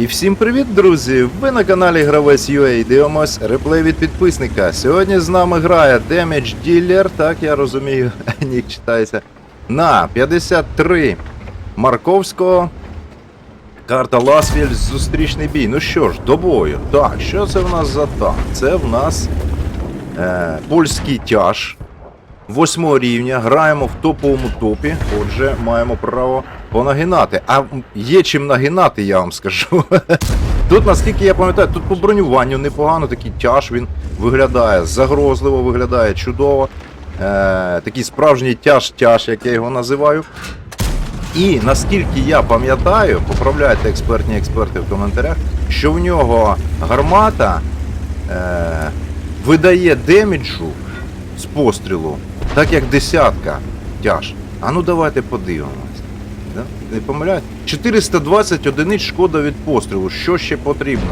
І всім привіт, друзі! Ви на каналі Гравець UA. Дивимось реплей від підписника. Сьогодні з нами грає Damage Dealer, так я розумію, нік читається. На 53 Марковського. Карта Ласвіль зустрічний бій. Ну що ж, до бою. Так, що це в нас за танк? Це в нас е, польський тяж. Восьмого рівня, граємо в топовому топі, отже, маємо право понагинати. А є чим нагинати, я вам скажу. Тут, наскільки я пам'ятаю, тут по бронюванню непогано, такий тяж він виглядає загрозливо, виглядає чудово. Е, такий справжній тяж-тяж, як я його називаю. І наскільки я пам'ятаю, поправляйте експертні експерти в коментарях, що в нього гармата е, видає деміджу з пострілу, так як десятка тяж. А ну давайте подивимось. Да? Не помиляю? 420 одиниць шкода від пострілу. Що ще потрібно?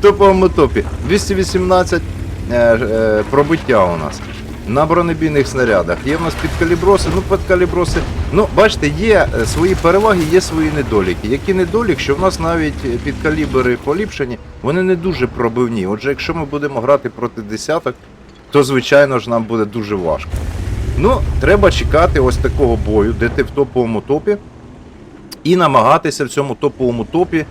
Топовому топі. 218 е, е, пробиття у нас. На бронебійних снарядах. Є в нас підкаліброси, ну підкаліброси. Ну, бачите, є е, свої переваги, є свої недоліки. Які недолік, що в нас навіть е, підкалібри поліпшені, вони не дуже пробивні. Отже, якщо ми будемо грати проти десяток, то звичайно ж нам буде дуже важко. Ну, треба чекати ось такого бою, де ти в топовому топі, і намагатися в цьому топовому топі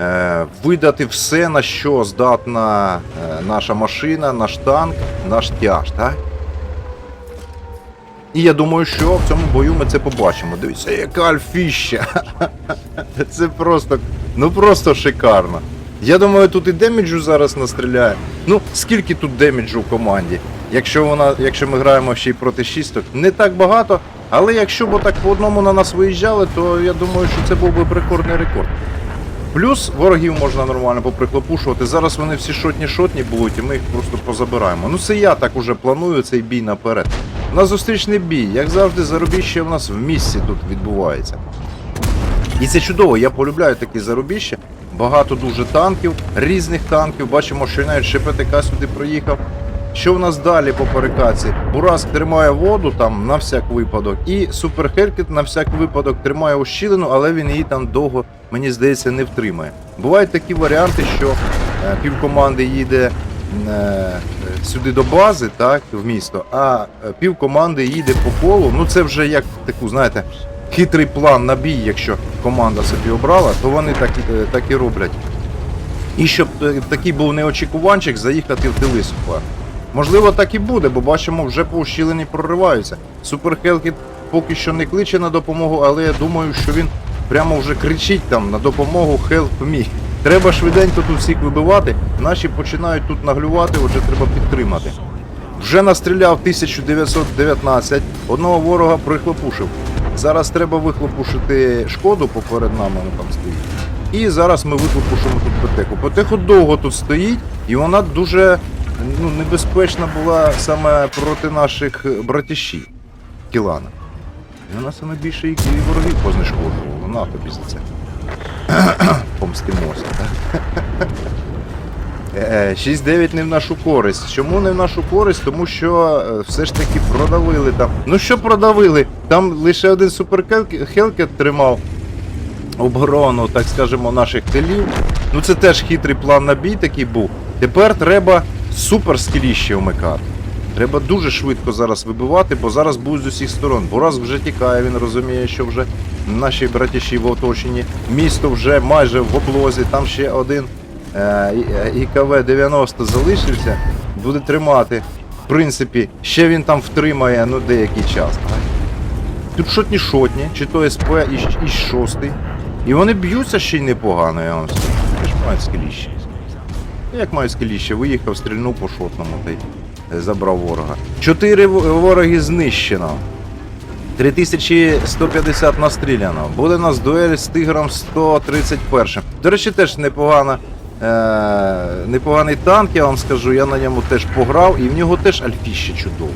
е, видати все, на що здатна е, наша машина, наш танк, наш тяж. Так? І я думаю, що в цьому бою ми це побачимо. Дивіться, яка альфіща. Це просто, ну просто шикарно. Я думаю, тут і деміджу зараз настріляє. Ну, скільки тут деміджу в команді? Якщо вона, якщо ми граємо ще й проти шісток, не так багато, але якщо б так по одному на нас виїжджали, то я думаю, що це був би рекордний рекорд. Плюс ворогів можна нормально поприклопушувати. Зараз вони всі шотні-шотні будуть, і ми їх просто позабираємо. Ну це я так уже планую цей бій наперед. У нас зустрічний бій, як завжди, зарубіще в нас в місці тут відбувається. І це чудово, я полюбляю такі зарубіща. Багато дуже танків, різних танків. Бачимо, що навіть ШПТК сюди проїхав. Що в нас далі по перекаці? Бураск тримає воду там на всяк випадок. І Супер Хелькет на всяк випадок тримає ущілину, але він її там довго, мені здається, не втримає. Бувають такі варіанти, що е, півкоманди їде е, сюди до бази, так, в місто, а е, півкоманди їде по колу. Ну це вже як таку, знаєте, хитрий план на бій, якщо команда собі обрала, то вони так, е, так і роблять. І щоб е, такий був неочікуванчик заїхати в тили. Можливо, так і буде, бо бачимо, вже по ущілені прориваються. Супер Хелкіт поки що не кличе на допомогу, але я думаю, що він прямо вже кричить там на допомогу Help me. Треба швиденько тут всіх вибивати. Наші починають тут наглювати, отже треба підтримати. Вже настріляв 1919, одного ворога прихлопушив. Зараз треба вихлопушити шкоду поперед нами, воно там стоїть. І зараз ми вихлопушимо тут петеху. Петеху довго тут стоїть, і вона дуже ну, небезпечна була саме проти наших братішів Кілана. І вона саме більше і ворогів познешкоджувала. На тобі за це. Помстимося, так? Е, 6-9 не в нашу користь. Чому не в нашу користь? Тому що е, все ж таки продавили там. Ну що продавили? Там лише один супер Хелкет тримав оборону, так скажемо, наших тилів. Ну це теж хитрий план на бій такий був. Тепер треба супер скіліще вмикати. Треба дуже швидко зараз вибивати, бо зараз будуть з усіх сторон. Бураз вже тікає, він розуміє, що вже наші братіші в оточенні. Місто вже майже в облозі, там ще один е, ІКВ-90 залишився, буде тримати. В принципі, ще він там втримає ну, деякий час. Тут шотні шотні, чи то СП і, і шостий. І вони б'ються ще й непогано, я вам скажу. Теж мають скеліще. Ну, Як мають скеліще, виїхав, стрільнув по шотному та й е, забрав ворога. Чотири вороги знищено. 3150 настріляно. Буде у нас дуель з тигром 131. До речі, теж непогана. Е, непоганий танк, я вам скажу, я на ньому теж пограв, і в нього теж альфіще чудово.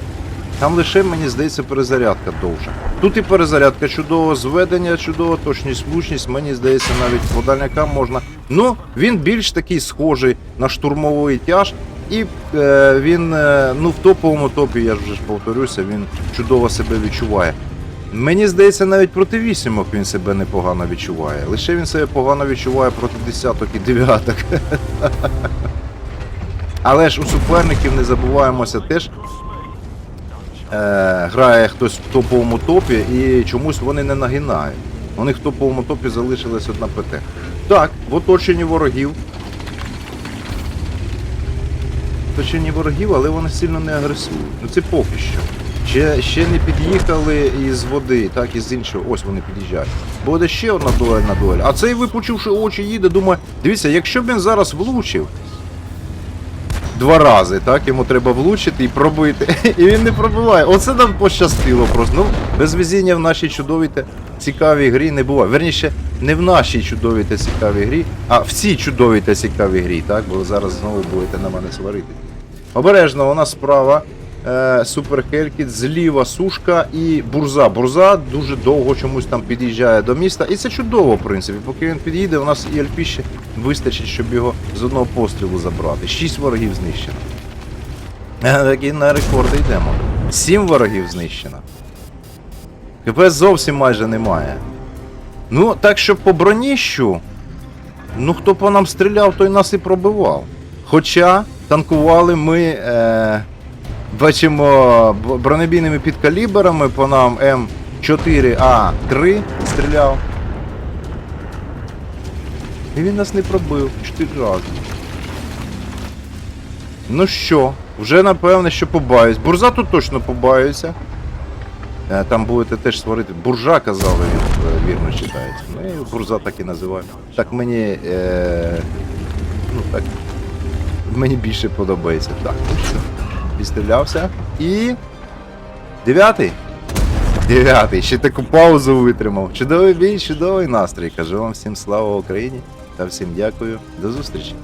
Там лише, мені здається, перезарядка довша. Тут і перезарядка чудово, зведення чудово, точність, влучність, мені здається, навіть по дальнякам можна. Ну, він більш такий схожий на штурмовий тяж. І е, він е, ну, в топовому топі, я вже ж повторюся, він чудово себе відчуває. Мені здається, навіть проти вісімок він себе непогано відчуває. Лише він себе погано відчуває проти десяток і дев'яток. Але ж у суперників не забуваємося теж. Е, грає хтось в топовому топі і чомусь вони не нагинають. У них в топовому топі залишилась одна ПТ. Так, в оточенні ворогів. В оточенні ворогів, але вони сильно не агресують. Ну це поки що. Ще, ще не під'їхали із води, так і з іншого. Ось вони під'їжджають. Буде ще одна дуельна дуель. А цей випучивши очі їде, думає, дивіться, якщо б він зараз влучив два рази, так, йому треба влучити і пробити. І він не пробиває. Оце нам пощастило просто. Ну, без везіння в нашій чудовій та цікавій грі не буває. Верніше, не в нашій чудовій та цікавій грі, а в цій чудовій та цікавій грі, так? Бо зараз знову будете на мене сварити. Обережно, у нас справа е, Супер Хелькіт, зліва сушка і бурза. Бурза дуже довго чомусь там під'їжджає до міста. І це чудово, в принципі. Поки він під'їде, у нас і альпі ще вистачить, щоб його з одного пострілу забрати. Шість ворогів знищено. Е, Так і на рекорди йдемо. Сім ворогів знищено. КП зовсім майже немає. Ну, так що по броніщу, ну хто по нам стріляв, той нас і пробивав. Хоча танкували ми, е, бачимо, бронебійними підкаліберами по нам М4А3 стріляв. І він нас не пробив 4 рази. Ну що, вже напевне, що побаюсь. Бурза тут точно побаються. Е, Там будете теж сварити. Буржа казали, він е, вірно читається. Ну, і бурза так і називаю. Так мені. Е, ну так. Мені більше подобається. Так, ну що. Відстрілявся. І. Дев'ятий. Дев'ятий. Ще таку паузу витримав. Чудовий бій, чудовий настрій. Кажу вам всім слава Україні та всім дякую. До зустрічі.